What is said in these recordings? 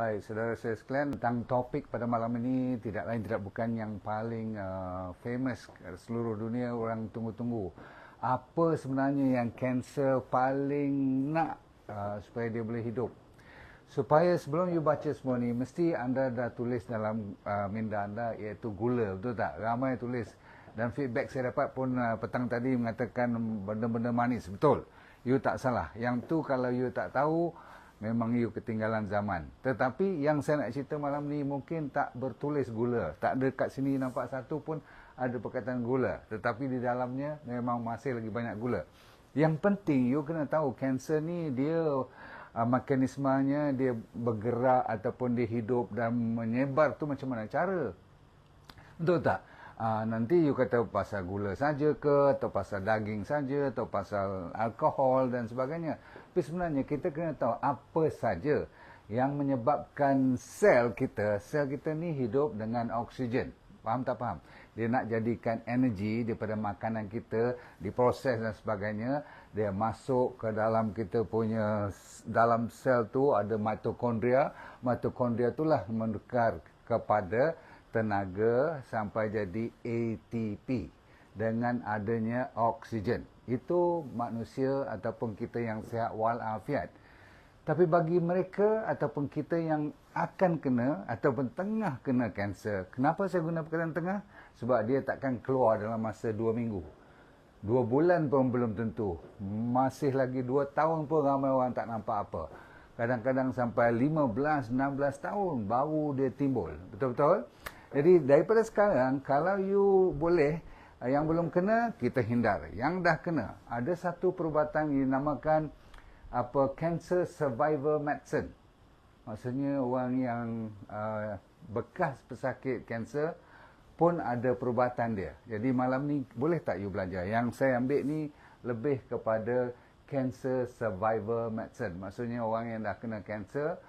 Baik, saudara saya sekalian, tentang topik pada malam ini tidak lain tidak bukan yang paling uh, famous seluruh dunia orang tunggu-tunggu. Apa sebenarnya yang kanser paling nak uh, supaya dia boleh hidup? Supaya sebelum you baca semua ni, mesti anda dah tulis dalam uh, minda anda iaitu gula, betul tak? Ramai tulis. Dan feedback saya dapat pun uh, petang tadi mengatakan benda-benda manis, betul. You tak salah. Yang tu kalau you tak tahu, memang you ketinggalan zaman. Tetapi yang saya nak cerita malam ni mungkin tak bertulis gula. Tak ada kat sini nampak satu pun ada perkataan gula. Tetapi di dalamnya memang masih lagi banyak gula. Yang penting you kena tahu kanser ni dia uh, mekanismenya dia bergerak ataupun dia hidup dan menyebar tu macam mana cara. Betul tak? Uh, nanti you kata pasal gula saja ke atau pasal daging saja atau pasal alkohol dan sebagainya. Tapi sebenarnya kita kena tahu apa saja yang menyebabkan sel kita, sel kita ni hidup dengan oksigen. Faham tak faham? Dia nak jadikan energi daripada makanan kita, diproses dan sebagainya, dia masuk ke dalam kita punya dalam sel tu ada mitokondria. Mitokondria itulah mendekar kepada tenaga sampai jadi ATP dengan adanya oksigen. Itu manusia ataupun kita yang sihat walafiat. Tapi bagi mereka ataupun kita yang akan kena ataupun tengah kena kanser, kenapa saya guna perkataan tengah? Sebab dia takkan keluar dalam masa dua minggu. Dua bulan pun belum tentu. Masih lagi dua tahun pun ramai orang tak nampak apa. Kadang-kadang sampai 15, 16 tahun baru dia timbul. Betul-betul? Jadi daripada sekarang kalau you boleh yang belum kena kita hindar. Yang dah kena ada satu perubatan yang dinamakan apa cancer survivor medicine. Maksudnya orang yang uh, bekas pesakit kanser pun ada perubatan dia. Jadi malam ni boleh tak you belajar? Yang saya ambil ni lebih kepada cancer survivor medicine. Maksudnya orang yang dah kena kanser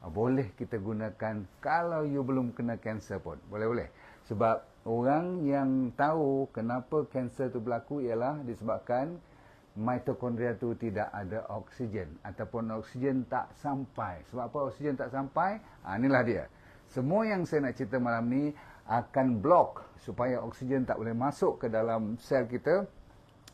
Ah, boleh kita gunakan kalau you belum kena kanser pun. Boleh-boleh. Sebab orang yang tahu kenapa kanser itu berlaku ialah disebabkan mitokondria itu tidak ada oksigen ataupun oksigen tak sampai. Sebab apa oksigen tak sampai? Ha, inilah dia. Semua yang saya nak cerita malam ni akan blok supaya oksigen tak boleh masuk ke dalam sel kita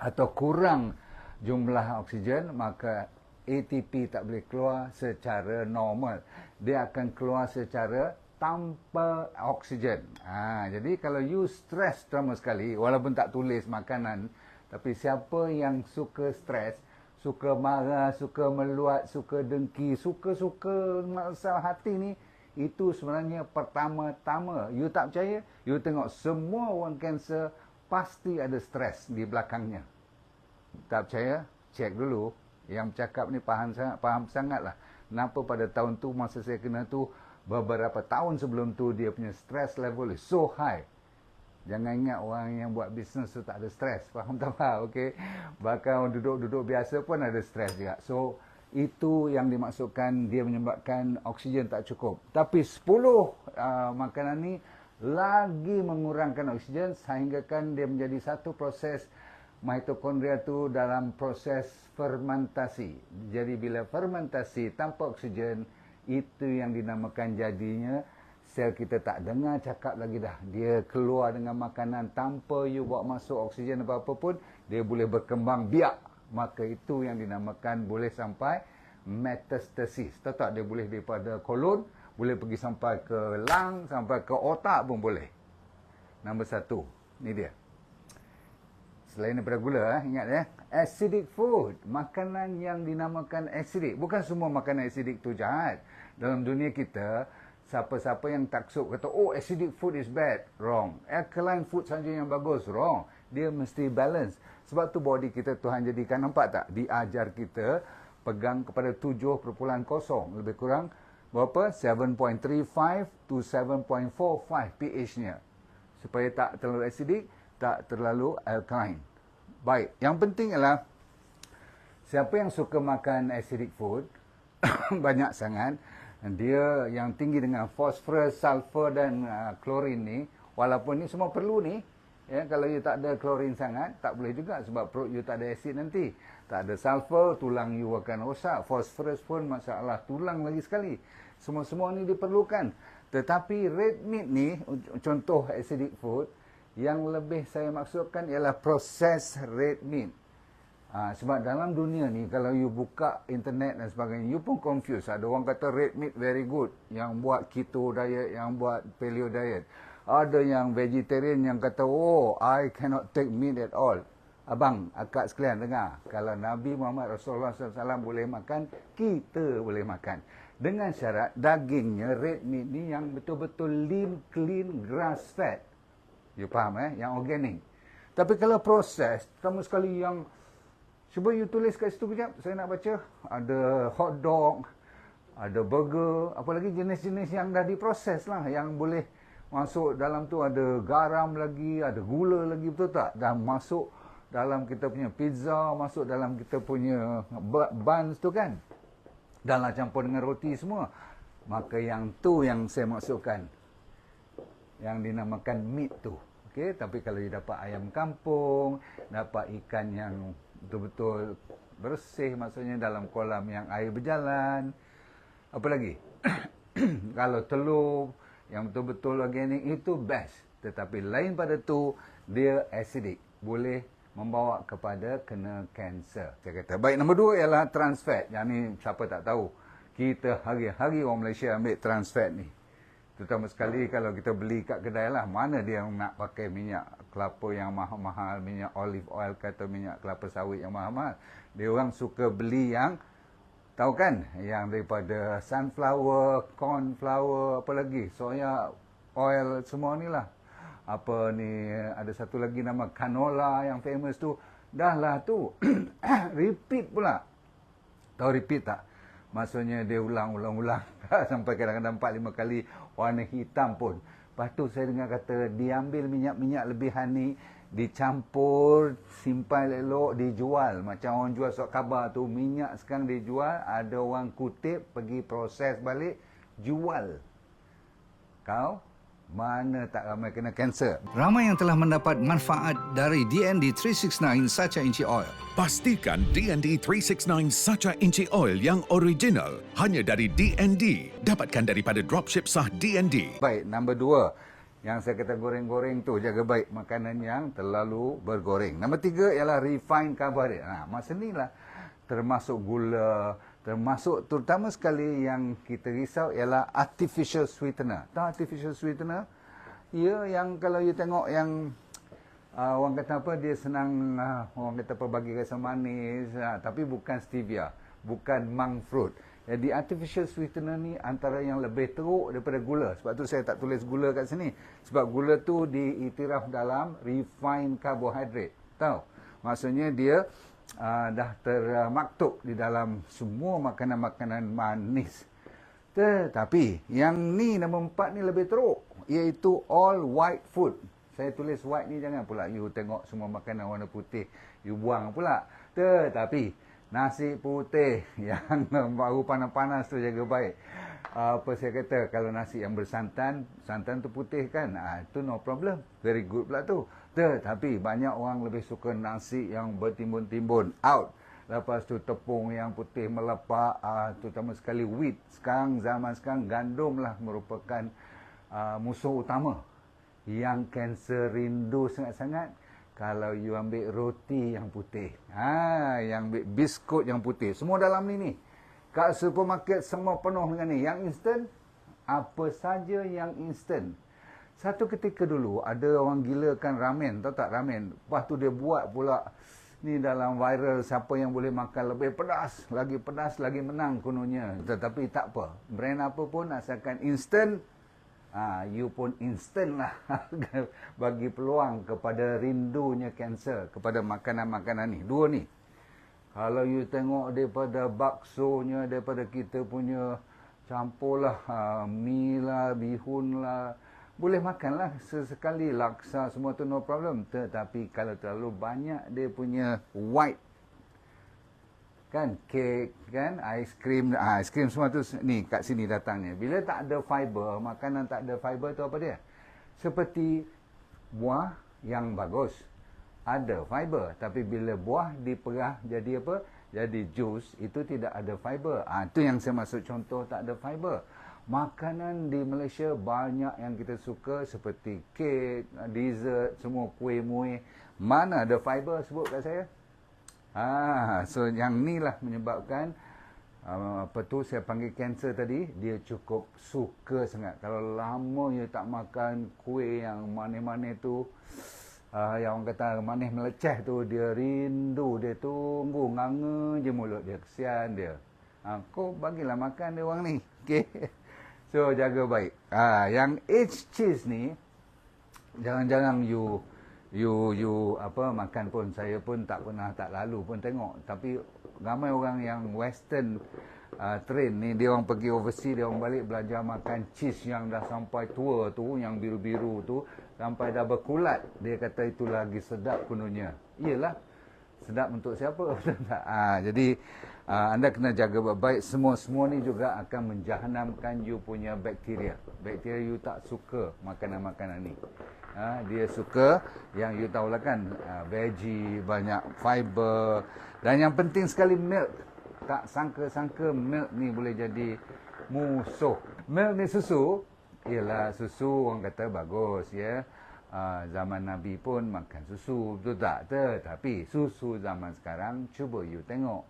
atau kurang jumlah oksigen maka ATP tak boleh keluar secara normal. Dia akan keluar secara tanpa oksigen. Ha, jadi kalau you stress terlalu sekali, walaupun tak tulis makanan, tapi siapa yang suka stress, suka marah, suka meluat, suka dengki, suka-suka masalah hati ni, itu sebenarnya pertama-tama. You tak percaya? You tengok semua orang kanser pasti ada stres di belakangnya. Tak percaya? Cek dulu yang bercakap ni faham sangat, faham sangatlah. Kenapa pada tahun tu masa saya kena tu beberapa tahun sebelum tu dia punya stress level is so high. Jangan ingat orang yang buat bisnes tu tak ada stress. Faham tak faham? Okay. Bahkan duduk-duduk biasa pun ada stress juga. So, itu yang dimaksudkan dia menyebabkan oksigen tak cukup. Tapi 10 uh, makanan ni lagi mengurangkan oksigen sehinggakan dia menjadi satu proses mitokondria tu dalam proses fermentasi. Jadi bila fermentasi tanpa oksigen, itu yang dinamakan jadinya sel kita tak dengar cakap lagi dah. Dia keluar dengan makanan tanpa you bawa masuk oksigen apa-apa pun, dia boleh berkembang biak. Maka itu yang dinamakan boleh sampai metastasis. Tahu tak dia boleh daripada kolon, boleh pergi sampai ke lang, sampai ke otak pun boleh. Nombor satu, ni dia selain daripada gula eh, ingat ya acidic food makanan yang dinamakan acidic. Bukan semua makanan acidic tu jahat. Dalam dunia kita siapa-siapa yang taksub kata oh acidic food is bad. Wrong. Alkaline food saja yang bagus wrong. Dia mesti balance. Sebab tu body kita Tuhan jadikan nampak tak? Diajar kita pegang kepada 7.0 lebih kurang berapa? 7.35 to 7.45 pH-nya supaya tak terlalu acidic tak terlalu alkaline Baik, yang penting ialah siapa yang suka makan acidic food banyak sangat dia yang tinggi dengan fosforus, sulfur dan uh, klorin ni walaupun ni semua perlu ni ya kalau you tak ada klorin sangat tak boleh juga sebab perut you tak ada asid nanti tak ada sulfur tulang you akan rosak fosforus pun masalah tulang lagi sekali Semua-semua ni diperlukan. Tetapi red meat ni, contoh acidic food, yang lebih saya maksudkan ialah proses red meat. Ha, sebab dalam dunia ni, kalau you buka internet dan sebagainya, you pun confused. Ada orang kata red meat very good. Yang buat keto diet, yang buat paleo diet. Ada yang vegetarian yang kata, oh, I cannot take meat at all. Abang, akak sekalian dengar. Kalau Nabi Muhammad Rasulullah SAW boleh makan, kita boleh makan. Dengan syarat dagingnya, red meat ni yang betul-betul lean, clean, grass fed. You faham eh? Yang organik. Tapi kalau proses, terutama sekali yang... Cuba you tulis kat situ kejap. Saya nak baca. Ada hot dog, ada burger, apa lagi jenis-jenis yang dah diproses lah. Yang boleh masuk dalam tu ada garam lagi, ada gula lagi, betul tak? Dan masuk dalam kita punya pizza, masuk dalam kita punya buns tu kan. Dan lah campur dengan roti semua. Maka yang tu yang saya maksudkan. Yang dinamakan meat tu. Okay? Tapi kalau you dapat ayam kampung, dapat ikan yang betul-betul bersih, maksudnya dalam kolam yang air berjalan. Apa lagi? kalau telur yang betul-betul organik itu best. Tetapi lain pada tu, dia acidic. Boleh membawa kepada kena kanser. Saya kata. Baik, nombor dua ialah trans fat. Yang ni siapa tak tahu. Kita hari-hari orang Malaysia ambil trans fat ni. Terutama sekali kalau kita beli kat kedai lah. Mana dia nak pakai minyak kelapa yang mahal-mahal, minyak olive oil kata minyak kelapa sawit yang mahal-mahal. Dia orang suka beli yang, tahu kan? Yang daripada sunflower, cornflower, apa lagi. Soya oil, semua ni lah apa ni ada satu lagi nama canola yang famous tu dah lah tu repeat pula tahu repeat tak maksudnya dia ulang-ulang-ulang sampai kadang-kadang 4 5 kali warna hitam pun. Lepas tu saya dengar kata diambil minyak-minyak lebihan ni dicampur simpan elok dijual. Macam orang jual surat khabar tu minyak sekarang dijual ada orang kutip pergi proses balik jual. Kau mana tak ramai kena kanser. Ramai yang telah mendapat manfaat dari DND 369 Sacha Inci Oil. Pastikan DND 369 Sacha Inci Oil yang original hanya dari DND. Dapatkan daripada dropship sah DND. Baik, nombor dua. Yang saya kata goreng-goreng tu jaga baik makanan yang terlalu bergoreng. Nombor tiga ialah refined carbohydrate. Nah, masa ni lah termasuk gula, Termasuk terutama sekali yang kita risau ialah artificial sweetener. Tahu artificial sweetener? Ya, yang kalau you tengok yang uh, orang kata apa dia senang uh, orang kata apa bagi rasa manis uh, tapi bukan stevia, bukan monk fruit. Jadi artificial sweetener ni antara yang lebih teruk daripada gula. Sebab tu saya tak tulis gula kat sini. Sebab gula tu diiktiraf dalam refined carbohydrate. Tahu? Maksudnya dia uh, dah termaktub di dalam semua makanan-makanan manis. Tetapi yang ni nombor empat ni lebih teruk. Iaitu all white food. Saya tulis white ni jangan pula you tengok semua makanan warna putih. You buang pula. Tetapi nasi putih yang baru panas-panas tu jaga baik. Apa saya kata kalau nasi yang bersantan, santan tu putih kan. Ah, itu no problem. Very good pula tu. Tetapi banyak orang lebih suka nasi yang bertimbun-timbun. Out. Lepas tu tepung yang putih melepak. Uh, terutama sekali wheat. Sekarang, zaman sekarang, gandum lah merupakan uh, musuh utama. Yang kanser rindu sangat-sangat. Kalau you ambil roti yang putih. Ha, yang ambil biskut yang putih. Semua dalam ni ni. Kat supermarket semua penuh dengan ni. Yang instant. Apa saja yang instant. Satu ketika dulu ada orang gila kan ramen, tahu tak ramen? Lepas tu dia buat pula ni dalam viral siapa yang boleh makan lebih pedas, lagi pedas lagi menang kononnya. Tetapi tak apa. Brand apa pun asalkan instant ha, you pun instant lah bagi peluang kepada rindunya kanser kepada makanan-makanan ni. Dua ni. Kalau you tengok daripada baksonya daripada kita punya campurlah ha, mi lah, bihun lah, boleh makanlah sesekali laksa semua tu no problem. Tetapi kalau terlalu banyak dia punya white kan kek kan aiskrim ah, aiskrim semua tu ni kat sini datangnya. Bila tak ada fiber makanan tak ada fiber tu apa dia? Seperti buah yang bagus ada fiber. Tapi bila buah diperah jadi apa? Jadi jus itu tidak ada fiber. Ah tu yang saya maksud contoh tak ada fiber Makanan di Malaysia banyak yang kita suka seperti kek, dessert, semua kuih-muih. Mana ada fiber sebut kat saya? Ah, so yang ni lah menyebabkan uh, apa tu saya panggil kanser tadi dia cukup suka sangat. Kalau lama dia tak makan kuih yang manis-manis tu uh, yang orang kata manis meleceh tu dia rindu dia tunggu nganga je mulut dia kesian dia. Ha, kau bagilah makan dia orang ni. Okey. So jaga baik. Ah, yang H cheese ni jangan-jangan you you you apa makan pun. Saya pun tak pernah tak lalu pun tengok. Tapi ramai orang yang western uh, train ni dia orang pergi overseas dia orang balik belajar makan cheese yang dah sampai tua tu yang biru-biru tu sampai dah berkulat. Dia kata itu lagi sedap kononnya iyalah sedap untuk siapa? Tak. Ah jadi uh, anda kena jaga baik-baik semua-semua ni juga akan menjahanamkan you punya bakteria. Bakteria you tak suka makanan-makanan ni. Ha, dia suka yang you tahu lah kan uh, veggie banyak fiber. Dan yang penting sekali milk. Tak sangka-sangka milk ni boleh jadi musuh. Milk ni susu ialah susu orang kata bagus ya uh, zaman Nabi pun makan susu betul tak? Tetapi susu zaman sekarang cuba you tengok.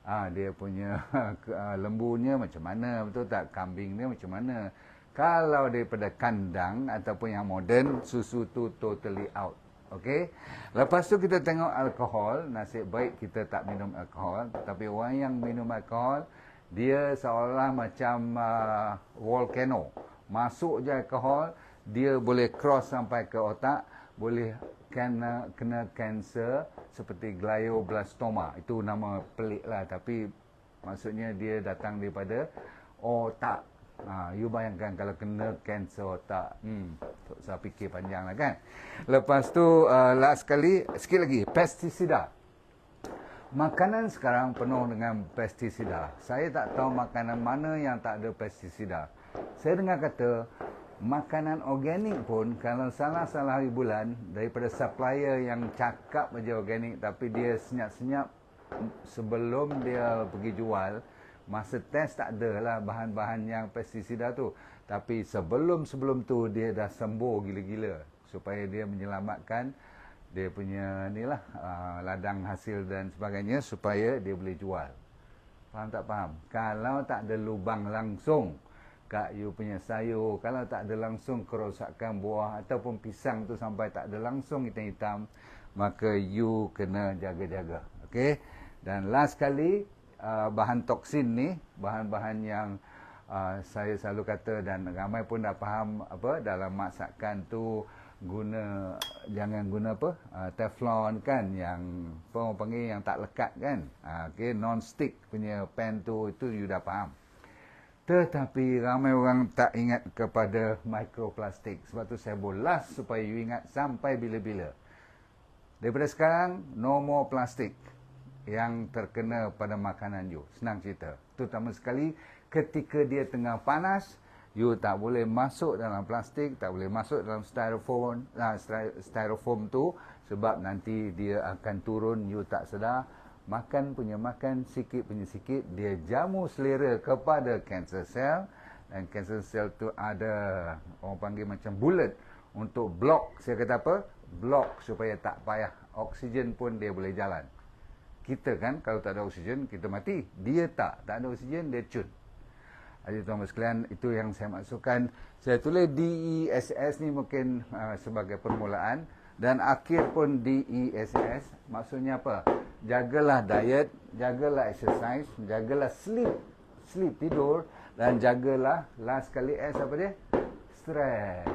Uh, dia punya uh, lembunya macam mana betul tak? Kambing dia macam mana? Kalau daripada kandang ataupun yang moden susu tu totally out Okey. Lepas tu kita tengok alkohol, nasib baik kita tak minum alkohol, tapi orang yang minum alkohol dia seolah macam uh, volcano. Masuk je alkohol, dia boleh cross sampai ke otak, boleh kena kena kanser seperti glioblastoma. Itu nama pelik lah tapi maksudnya dia datang daripada otak. Ha, you bayangkan kalau kena kanser otak. Hmm, saya fikir panjang lah kan. Lepas tu uh, last sekali, sikit lagi, pestisida. Makanan sekarang penuh dengan pestisida. Saya tak tahu makanan mana yang tak ada pestisida. Saya dengar kata makanan organik pun kalau salah-salah hari bulan daripada supplier yang cakap aja organik tapi dia senyap-senyap sebelum dia pergi jual masa test tak ada lah bahan-bahan yang pestisida tu tapi sebelum-sebelum tu dia dah sembuh gila-gila supaya dia menyelamatkan dia punya ni lah uh, ladang hasil dan sebagainya supaya dia boleh jual. Faham tak faham? Kalau tak ada lubang langsung kat you punya sayur, kalau tak ada langsung kerosakan buah ataupun pisang tu sampai tak ada langsung hitam-hitam, maka you kena jaga-jaga. Okey? Dan last kali uh, bahan toksin ni, bahan-bahan yang uh, saya selalu kata dan ramai pun dah faham apa dalam masakan tu guna jangan guna apa uh, teflon kan yang apa orang panggil yang tak lekat kan uh, okey non stick punya pan tu itu you dah faham tetapi ramai orang tak ingat kepada mikroplastik. Sebab tu saya bolas supaya you ingat sampai bila-bila. Daripada sekarang no more plastik yang terkena pada makanan you. Senang cerita. Terutama sekali ketika dia tengah panas You tak boleh masuk dalam plastik, tak boleh masuk dalam styrofoam, uh, styrofoam tu sebab nanti dia akan turun, you tak sedar. Makan punya makan, sikit punya sikit, dia jamu selera kepada cancer cell. Dan cancer cell tu ada, orang panggil macam bullet untuk block, saya kata apa? Block supaya tak payah. Oksigen pun dia boleh jalan. Kita kan, kalau tak ada oksigen, kita mati. Dia tak, tak ada oksigen, dia cun. Jadi tuan sekalian itu yang saya maksudkan. Saya tulis DESS ni mungkin uh, sebagai permulaan dan akhir pun DESS maksudnya apa? Jagalah diet, jagalah exercise, jagalah sleep, sleep tidur dan jagalah last kali S apa dia? Stress.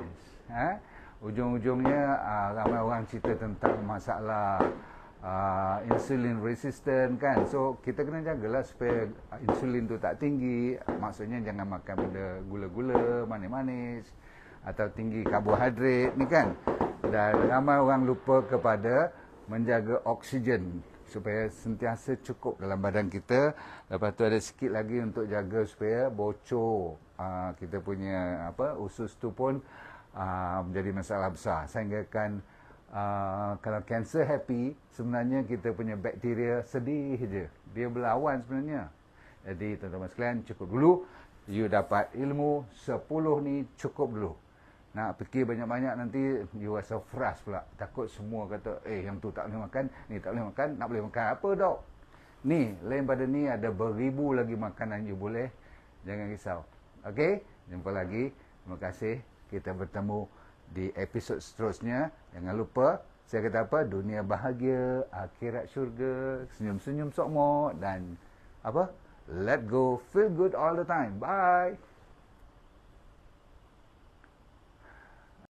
Ha? Ujung-ujungnya uh, ramai orang cerita tentang masalah uh, insulin resistant kan so kita kena jagalah supaya insulin tu tak tinggi maksudnya jangan makan benda gula-gula manis-manis atau tinggi karbohidrat ni kan dan ramai orang lupa kepada menjaga oksigen supaya sentiasa cukup dalam badan kita lepas tu ada sikit lagi untuk jaga supaya bocor uh, kita punya apa usus tu pun uh, menjadi masalah besar sehingga kan Uh, kalau cancer happy, sebenarnya kita punya bakteria sedih je. Dia berlawan sebenarnya. Jadi tuan-tuan sekalian cukup dulu. You dapat ilmu 10 ni cukup dulu. Nak fikir banyak-banyak nanti you rasa frust pula. Takut semua kata, eh yang tu tak boleh makan, ni tak boleh makan, nak boleh makan apa dok? Ni, lain pada ni ada beribu lagi makanan you boleh. Jangan risau. Okey, jumpa lagi. Terima kasih. Kita bertemu di episod seterusnya. Jangan lupa, saya kata apa? Dunia bahagia, akhirat syurga, senyum-senyum sokmo dan apa? Let go, feel good all the time. Bye.